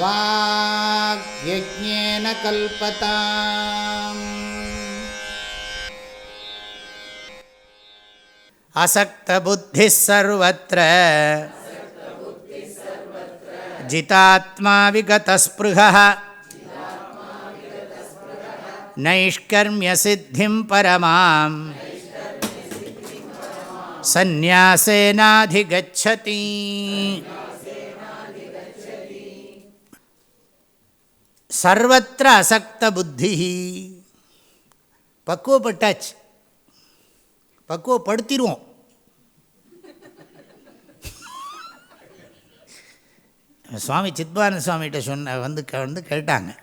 वाग्यज्ञेन कल्पताम् असक्तबुद्धिः सर्वत्र जितात्मा विगतस्पृहः नैष्कर्म्यसिद्धिं परमां सन्न्यासेनाधिगच्छति சர்வத்திர அசக்த புத்தி. பக்குவப்பட்டாச்சு. பக்குவப்படுத்திடுவோம் சுவாமி சித்பானந்த சுவாமிகிட்ட சொன்ன வந்து வந்து கேட்டாங்க.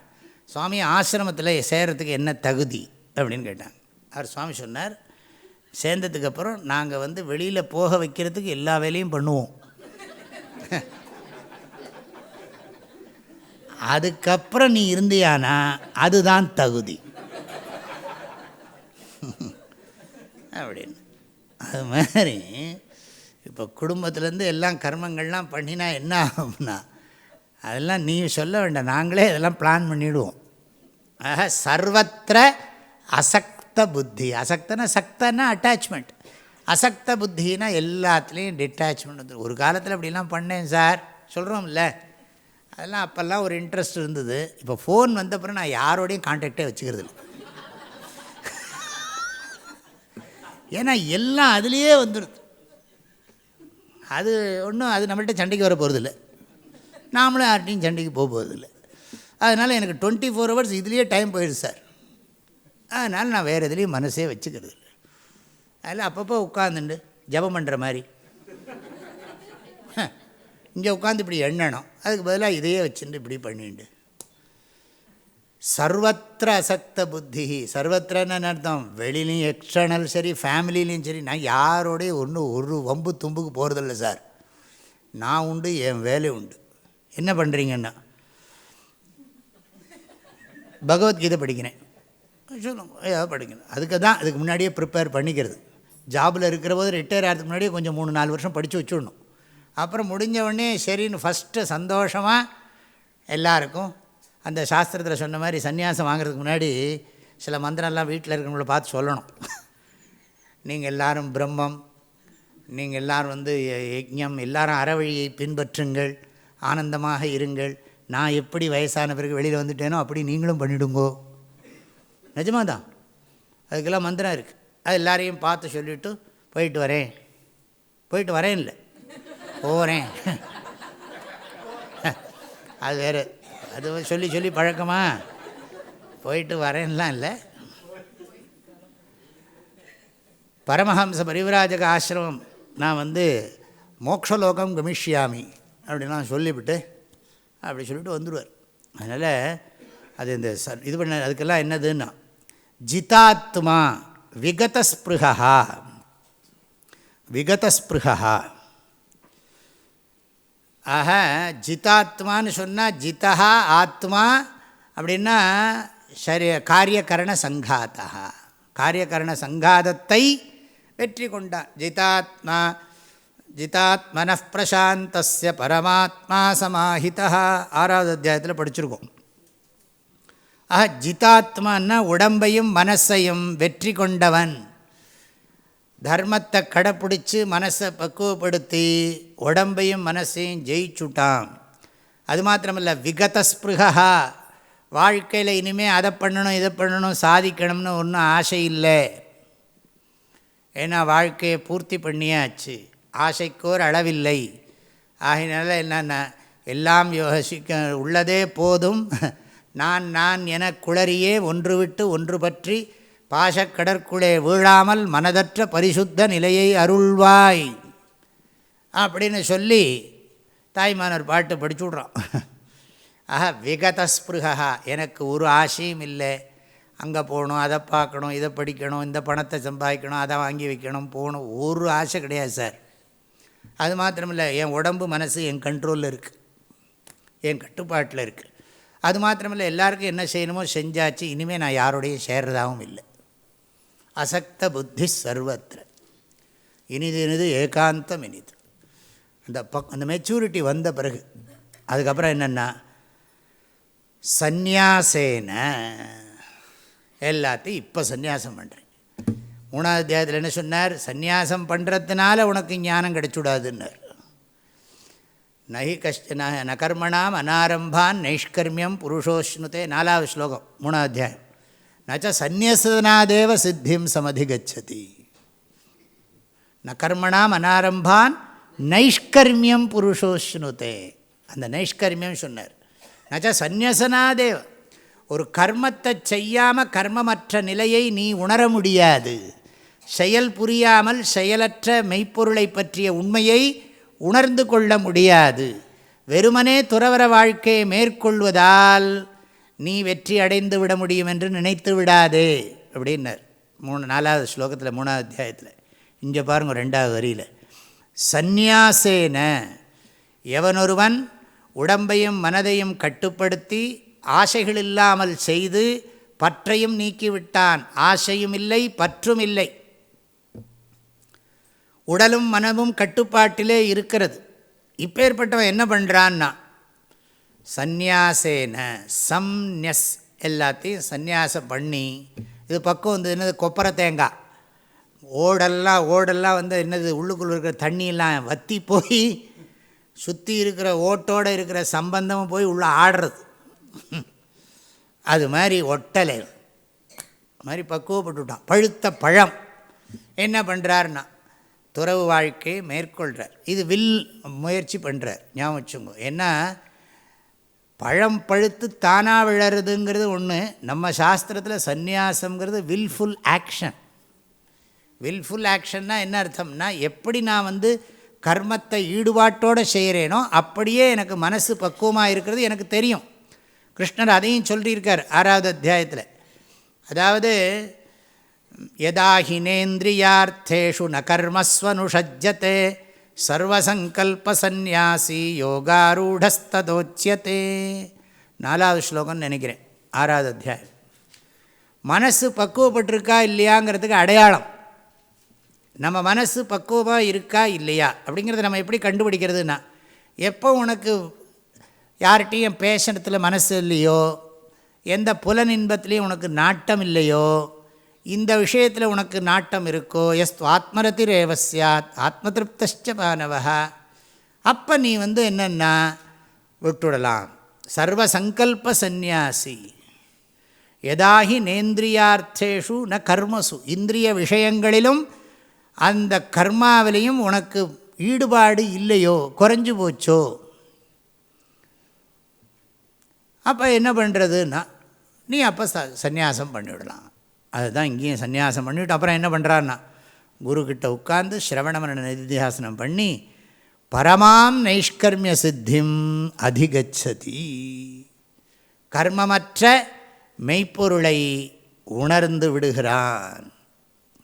சுவாமி ஆசிரமத்தில் சேர்கிறதுக்கு என்ன தகுதி? அப்படின்னு கேட்டாங்க. அவர் சுவாமி சொன்னார் சேர்ந்ததுக்கப்புறம் நாங்கள் வந்து வெளியில் போக வைக்கிறதுக்கு எல்லா வேலையும் பண்ணுவோம். அதுக்கப்புறம் நீ இருந்தியானா அதுதான் தகுதி. அப்படின்னு. அது மாதிரி இப்போ குடும்பத்துலேருந்து எல்லாம் கர்மங்கள்லாம் பண்ணினா என்ன ஆகும்னா அதெல்லாம் நீ சொல்ல வேண்டாம் நாங்களே இதெல்லாம் பிளான் பண்ணிவிடுவோம் ஆக சர்வத்திர அசக்த புத்தி. அசக்தனா சக்தன்னா அட்டாச்மெண்ட் அசக்த புத்தினா எல்லாத்துலேயும் டிட்டாச்மெண்ட் ஒரு காலத்தில் அப்படிலாம் பண்ணேன் சார். சொல்கிறோம்ல அதெல்லாம் அப்போல்லாம் ஒரு இன்ட்ரெஸ்ட் இருந்தது. இப்போ ஃபோன் வந்தப்புறம் நான் யாரோடையும் கான்டாக்டே வச்சுக்கிறது இல்லை ஏன்னா எல்லாம் அதுலேயே வந்துடுது அது ஒன்றும் அது நம்மள்கிட்ட சண்டைக்கு வர போகிறதில்ல நாமளும் யார்ட்டையும் சண்டைக்கு போக போகிறதில்ல அதனால் எனக்கு டுவெண்ட்டி ஃபோர் ஹவர்ஸ் இதுலேயே டைம் போயிடுது சார். அதனால் நான் வேறு எதுலேயும் மனசே வச்சுக்கிறது இல்லை அதில் அப்பப்போ உட்காந்துண்டு ஜபம் பண்ணுற மாதிரி. இங்கே உட்காந்து இப்படி எண்ணணும். அதுக்கு பதிலாக இதையே வச்சுட்டு இப்படி பண்ணிண்டு சர்வத்திர அசக்த புத்தி. சர்வத்திரன்னு அர்த்தம்? வெளிலையும் எக்ஸ்டர்னல் சரி ஃபேமிலிலையும் சரி நான் யாரோடையும் ஒன்றும் ஒரு வம்பு தும்புக்கு போகிறதில்ல சார். நான் உண்டு என் வேலை உண்டு. என்ன பண்ணுறீங்கன்னா பகவத்கீதை படிக்கிறேன். ஏதாவது படிக்கணும் அதுக்கு தான் அதுக்கு முன்னாடியே ப்ரிப்பேர் பண்ணிக்கிறது. ஜாபில் இருக்கிற போது ரிட்டையர் ஆகிறதுக்கு முன்னாடியே கொஞ்சம் மூணு நாலு வருஷம் படித்து வச்சுடணும். அப்புறம் முடிஞ்ச உடனே சரின்னு ஃபஸ்ட்டு சந்தோஷமாக எல்லாருக்கும் அந்த சாஸ்திரத்தில் சொன்ன மாதிரி சன்னியாசம் வாங்குறதுக்கு முன்னாடி சில மந்திரம்லாம் வீட்டில் இருக்கிறவங்கள பார்த்து சொல்லணும். நீங்கள் எல்லோரும் பிரம்மம் நீங்கள் எல்லோரும் வந்து யஜ்யம் எல்லாரும் அறவழியை பின்பற்றுங்கள் ஆனந்தமாக இருங்கள். நான் எப்படி வயசான பிறகு வெளியில் வந்துட்டேனோ அப்படி நீங்களும் பண்ணிவிடுங்கோ நிஜமாக தான் அதுக்கெல்லாம் மந்திரம் இருக்குது அது எல்லாரையும் பார்த்து சொல்லிவிட்டு போயிட்டு வரேன். போயிட்டு வரேன் இல்லை. போகிறேன் அது வேறு அது சொல்லி சொல்லி பழக்கமா? போயிட்டு வரேன்லாம் இல்லை. பரமஹம்ச பரிவராஜக ஆசிரமம் நான் வந்து மோக்ஷலோகம் கமிஷ்யாமி அப்படின்லாம் சொல்லிவிட்டு அப்படி சொல்லிட்டு வந்துடுவார் அதனால் அது இந்த ச இது பண்ண அதுக்கெல்லாம் என்னதுன்னா ஜிதாத்மா விகதஸ்பிருகா விகதஸ்பிருகா ஆக ஜிதாத்மான்னு சொன்னால் ஜிதா ஆத்மா அப்படின்னா சரி காரியகரண சங்காத்தா காரியகரண சங்காதத்தை வெற்றி கொண்டான் ஜிதாத்மா ஜிதாத்மன பிரசாந்தஸ்ய பரமாத்மா சமாஹிதா ஆறாவது அத்தியாயத்தில் படிச்சிருக்கோம். ஆஹா ஜிதாத்மான்னா உடம்பையும் மனசையும் வெற்றி கொண்டவன். தர்மத்தை கடைப்பிடிச்சி மனசை பக்குவப்படுத்தி உடம்பையும் மனசையும் ஜெயிச்சுட்டான். அது மாத்திரமில்ல விகதஸ்பிருகா வாழ்க்கையில் இனிமேல் அதை பண்ணணும் இதை பண்ணணும் சாதிக்கணும்னு ஒன்றும் ஆசை இல்லை. ஏன்னா வாழ்க்கையை பூர்த்தி பண்ணியாச்சு. ஆசைக்கோர் அளவில்லை. ஆகினால என்னென்ன எல்லாம் யோசிக்க உள்ளதே போதும். நான் நான் என குளறியே ஒன்று விட்டு ஒன்று பற்றி பாசக்கடற்குளே வீழாமல் மனதற்ற பரிசுத்த நிலையை அருள்வாய் அப்படின்னு சொல்லி தாய்மானர் பாட்டு படிச்சு விட்றோம் ஆஹா விகதஸ்பிருகா எனக்கு ஒரு ஆசையும் இல்லை. அங்கே போகணும் அதை பார்க்கணும் இதை படிக்கணும் இந்த பணத்தை சம்பாதிக்கணும் அதை வாங்கி வைக்கணும் போகணும். ஒரு ஆசை கிடையாது சார். அது மாத்திரமில்லை என் உடம்பு மனசு என் கண்ட்ரோலில் இருக்குது என் கட்டுப்பாட்டில் இருக்குது அது மாத்திரமில்லை எல்லாருக்கும் என்ன செய்யணுமோ செஞ்சாச்சு. இனிமேல் நான் யாரோடையும் சேர்றதாகவும் இல்லை. அசக்த புத்தி சர்வத்திர இனிது இனிது ஏகாந்தம் இனிது. அந்த பக் அந்த மெச்சூரிட்டி வந்த பிறகு அதுக்கப்புறம் என்னென்னா சந்நியாசேன எல்லாத்தையும் இப்போ சந்நியாசம் பண்ணுறேன் மூணாவது அத்தியாயத்தில் என்ன சொன்னார்? சந்நியாசம் பண்ணுறதுனால உனக்கு ஞானம் கிடைச்சுடாதுன்னார். நகி கஷ்ட ந கர்மணாம் அனாரம்பான் நைஷ்கர்மியம் புருஷோஷ்ணுதே நாலாவது ஸ்லோகம் மூணாவது அத்தியாயம். நச்ச சந்நியசனாதேவ சித்திம் சமதிகச்சதி. ந கர்மணாம் அனாரம்பான் நைஷ்கர்மியம் புருஷோஷ்ணுதே. அந்த நைஷ்கர்மியம் சொன்னார். நச்ச சந்நியசனாதேவ ஒரு கர்மத்தை செய்யாமல் கர்மமற்ற நிலையை நீ உணர முடியாது. செயல் புரியாமல் செயலற்ற மெய்ப்பொருளை பற்றிய உண்மையை உணர்ந்து கொள்ள முடியாது. வெறுமனே துறவர வாழ்க்கையை மேற்கொள்வதால் நீ வெற்றி அடைந்து விட முடியும் என்று நினைத்து விடாதே அப்படின்னார். மூணு நாலாவது ஸ்லோகத்தில் மூணாவது அத்தியாயத்தில். இங்கே பாருங்க ரெண்டாவது வரியில். சந்நியாசேன எவனொருவன் உடம்பையும் மனதையும் கட்டுப்படுத்தி ஆசைகள் இல்லாமல் செய்து பற்றையும் நீக்கிவிட்டான். ஆசையும் இல்லை பற்றும் இல்லை. உடலும் மனமும் கட்டுப்பாட்டிலே இருக்கிறது. இப்பேற்பட்டவன் என்ன பண்ணுறான்னா சந்நியாசேன சம்யஸ் எல்லாத்தையும் சந்நியாசம் பண்ணி இது பக்கம் வந்து என்னது கொப்பரை தேங்காய். ஓடெல்லாம் ஓடெல்லாம் வந்து என்னது உள்ளுக்குள்ளே இருக்கிற தண்ணியெல்லாம் வற்றி போய் சுற்றி இருக்கிற ஓட்டோடு இருக்கிற சம்பந்தமும் போய் உள்ளே ஆடுறது. அது மாதிரி ஒட்டலை. மாதிரி பக்குவப்பட்டுவிட்டான் பழுத்த பழம். என்ன பண்ணுறாருன்னா துறவு வாழ்க்கையை மேற்கொள்கிறார் இது வில் முயற்சி பண்ணுறார் ஞாபகம் வச்சுங்க ஏன்னா பழம் பழுத்து தானாக விழறதுங்கிறது ஒன்று நம்ம சாஸ்திரத்தில் சந்நியாசங்கிறது வில்ஃபுல் ஆக்ஷன் வில்ஃபுல் ஆக்ஷன்னா என்ன அர்த்தம்னா எப்படி நான் வந்து கர்மத்தை ஈடுபாட்டோடு செய்கிறேனோ அப்படியே எனக்கு மனசு பக்குவமாக இருக்கிறது எனக்கு தெரியும். கிருஷ்ணர் அதையும் சொல்லியிருக்கார் ஆறாவது அத்தியாயத்தில். அதாவது யதாஹினேந்திரியார்த்தேஷு ந கர்மஸ்வனுஷஜ்யத்தை சர்வசங்கல்பசன்யாசி யோகாரூடஸ்ததோச்சியத்தே நாலாவது ஸ்லோகம்னு நினைக்கிறேன் ஆறாவது அத்தியாயம். மனசு பக்குவப்பட்டிருக்கா இல்லையாங்கிறதுக்கு அடையாளம். நம்ம மனசு பக்குவமாக இருக்கா இல்லையா? அப்படிங்கிறத நம்ம எப்படி கண்டுபிடிக்கிறதுனா எப்போ உனக்கு யார்கிட்டையும் பேசுறதுல மனசு இல்லையோ எந்த புலன் இன்பத்துலேயும் உனக்கு நாட்டம் இல்லையோ இந்த விஷயத்தில் உனக்கு நாட்டம் இருக்கோ? எஸ் ஆத்மரதி ரேவசியாத் ஆத்ம திருப்தஷ்ட பானவா அப்போ நீ வந்து என்னென்னா விட்டுடலாம். சர்வ சங்கல்ப சந்நியாசி. எதாகி நேந்திரியார்த்தேஷு ந கர்மசு. இந்திரிய விஷயங்களிலும் அந்த கர்மாவிலையும் உனக்கு ஈடுபாடு இல்லையோ? குறைஞ்சு போச்சோ? அப்போ என்ன பண்ணுறதுன்னா நீ அப்போ ச சந்நியாசம் பண்ணிவிடலாம் அதுதான் இங்கேயும் சன்னியாசம் பண்ணிவிட்டு அப்புறம் என்ன பண்ணுறான்னா குருக்கிட்ட உட்கார்ந்து சிரவணமன நிதித்தியாசனம் பண்ணி பரமாம் நைஷ்கர்மிய சித்திம் அதிகச்சதி. கர்மமற்ற மெய்ப்பொருளை உணர்ந்து விடுகிறான்.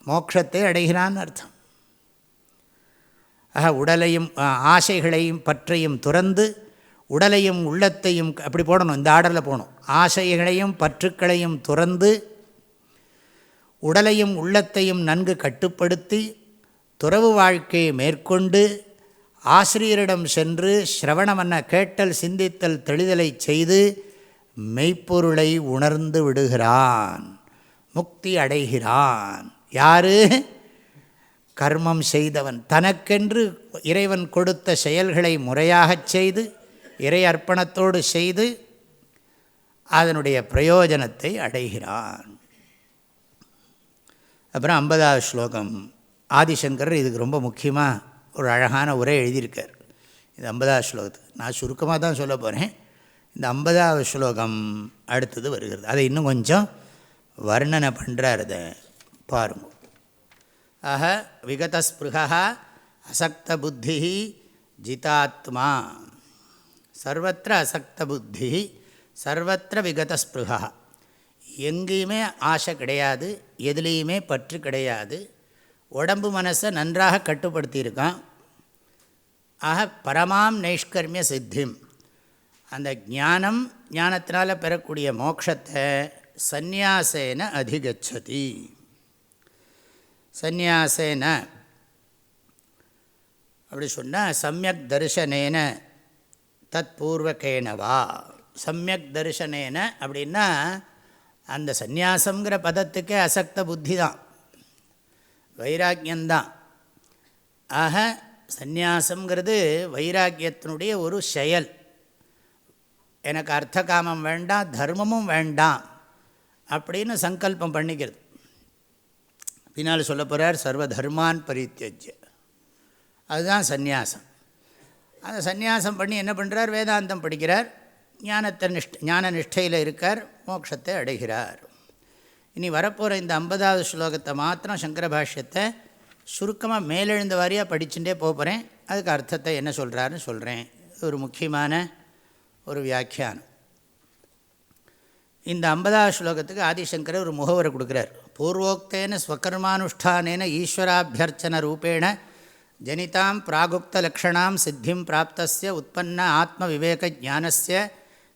மோட்சத்தை அடைகிறான் அர்த்தம். ஆக உடலையும் ஆசைகளையும் பற்றையும் துறந்து உடலையும் உள்ளத்தையும் அப்படி போடணும் இந்த ஆர்டரில் போகணும். ஆசைகளையும் பற்றுக்களையும் துறந்து உடலையும் உள்ளத்தையும் நன்கு கட்டுப்படுத்தி துறவு வாழ்க்கையை மேற்கொண்டு ஆசிரியரிடம் சென்று சிரவணமன்ன கேட்டல் சிந்தித்தல் தெளிதலை செய்து மெய்ப்பொருளை உணர்ந்து விடுகிறான் முக்தி அடைகிறான். யார்? கர்மம் செய்தவன். தனக்கென்று இறைவன் கொடுத்த செயல்களை முறையாகச் செய்து இறை அர்ப்பணத்தோடு செய்து அதனுடைய பிரயோஜனத்தை அடைகிறான். அப்புறம் ஐம்பதாவது ஸ்லோகம். ஆதிசங்கர் இதுக்கு ரொம்ப முக்கியமாக ஒரு அழகான உரை எழுதியிருக்கார். இது ஐம்பதாவது ஸ்லோகத்துக்கு. நான் சுருக்கமாக தான் சொல்ல போகிறேன் இந்த ஐம்பதாவது ஸ்லோகம் அடுத்தது வருகிறது. அதை இன்னும் கொஞ்சம் வர்ணனை பண்ணுறார் அதை பாருங்க. ஆக விகதஸ்பிருகா அசக்த புத்தி ஜிதாத்மா. சர்வத்திர அசக்த புத்தி சர்வத்திர விகதஸ்பிருகா எங்கேயுமே ஆசை கிடையாது. எதுலேயுமே பற்று கிடையாது. உடம்பு மனசை நன்றாக கட்டுப்படுத்தியிருக்கான். ஆக பரமாம் நைஷ்கர்மிய சித்திம். அந்த ஞானம் ஞானத்தினால் பெறக்கூடிய மோட்சத்தை சந்நியாசேன அதிகச்சதி. சந்நியாசேன அப்படி சொன்னால் சமயக் தரிசனேன தத் பூர்வகேனவா சமயக் தரிசனேன அப்படின்னா அந்த சந்நியாசங்கிற பதத்துக்கே அசக்த புத்தி தான் வைராக்கியந்தான் ஆக சந்நியாசங்கிறது வைராக்கியத்தினுடைய ஒரு செயல். எனக்கு அர்த்த காமம் வேண்டாம் தர்மமும் வேண்டாம் அப்படின்னு சங்கல்பம் பண்ணிக்கிறது. பின்னால் சொல்ல போகிறார் சர்வ தர்மான் பரித்தியஜ்ய. அதுதான் சந்நியாசம். அந்த சந்நியாசம் பண்ணி என்ன பண்ணுறார் வேதாந்தம் படிக்கிறார். ஞானத்தை நிஷ்ட ஞான நிஷ்டையில் இருக்கார் மோட்சத்தை அடைகிறார். இனி வரப்போகிற இந்த ஐம்பதாவது ஸ்லோகத்தை மாத்திரம் சங்கர பாஷ்யத்தை சுருக்கமாக மேலெழுந்த வாரியாக படிச்சுட்டே போகிறேன் அதுக்கு அர்த்தத்தை என்ன சொல்கிறாருன்னு சொல்கிறேன் ஒரு முக்கியமான ஒரு வியாக்கியானம். இந்த ஐம்பதாவது ஸ்லோகத்துக்கு ஆதிசங்கர் ஒரு முகவரை கொடுக்குறார். பூர்வோக்தேன ஸ்வகர்மானுஷ்டானேன ஈஸ்வராபியர்ச்சன ரூபேண ஜனிதாம் பிராகுப்தலக்ஷணாம் சித்திம் பிராப்தசிய உற்பன்ன ஆத்ம விவேக ஜானசிய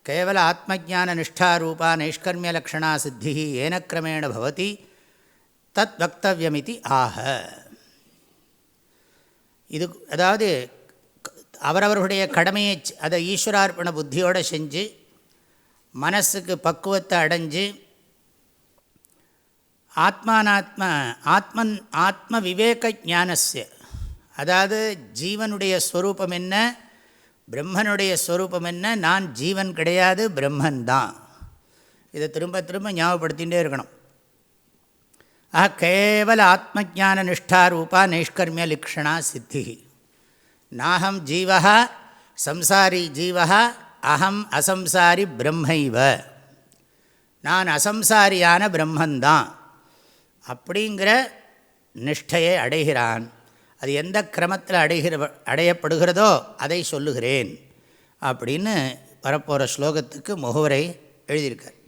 கேவல ஆத்மஜான நிஷ்டாரூபா நைஷ்கர்மியலக்ஷணா சித்தி ஏன கிரமேண பவதி தத் வக்தவியமிதி ஆக இது அதாவது அவரவர்களுடைய கடமையை அதை ஈஸ்வரார்ப்பண புத்தியோடு செஞ்சு மனசுக்கு பக்குவத்தை அடைஞ்சு ஆத்மானாத்ம ஆத்மன் ஆத்ம விவேக ஞானஸ்ய அதாவது ஜீவனுடைய ஸ்வரூபம் என்ன பிரம்மனுடைய ஸ்வரூபம் என்ன? நான் ஜீவன் கிடையாது பிரம்மன் தான். இதை திரும்ப திரும்ப ஞாபகப்படுத்திகிட்டே இருக்கணும். ஆஹா கேவல ஆத்மஜான நிஷ்டா ரூபா நைஷ்கர்மிய லிக்ஷணா சித்தி. நாகம் ஜீவா சம்சாரி ஜீவா அகம் அசம்சாரி பிரம்மைவ. நான் அசம்சாரியான பிரம்மந்தான் அப்படிங்கிற நிஷ்டையை அடைகிறான். அது எந்த கிரமத்தில் அடைகிற அடையப்படுகிறதோ அதை சொல்லுகிறேன். அப்படின்னு வரப்போகிற ஸ்லோகத்துக்கு முகவரை எழுதியிருக்கார்.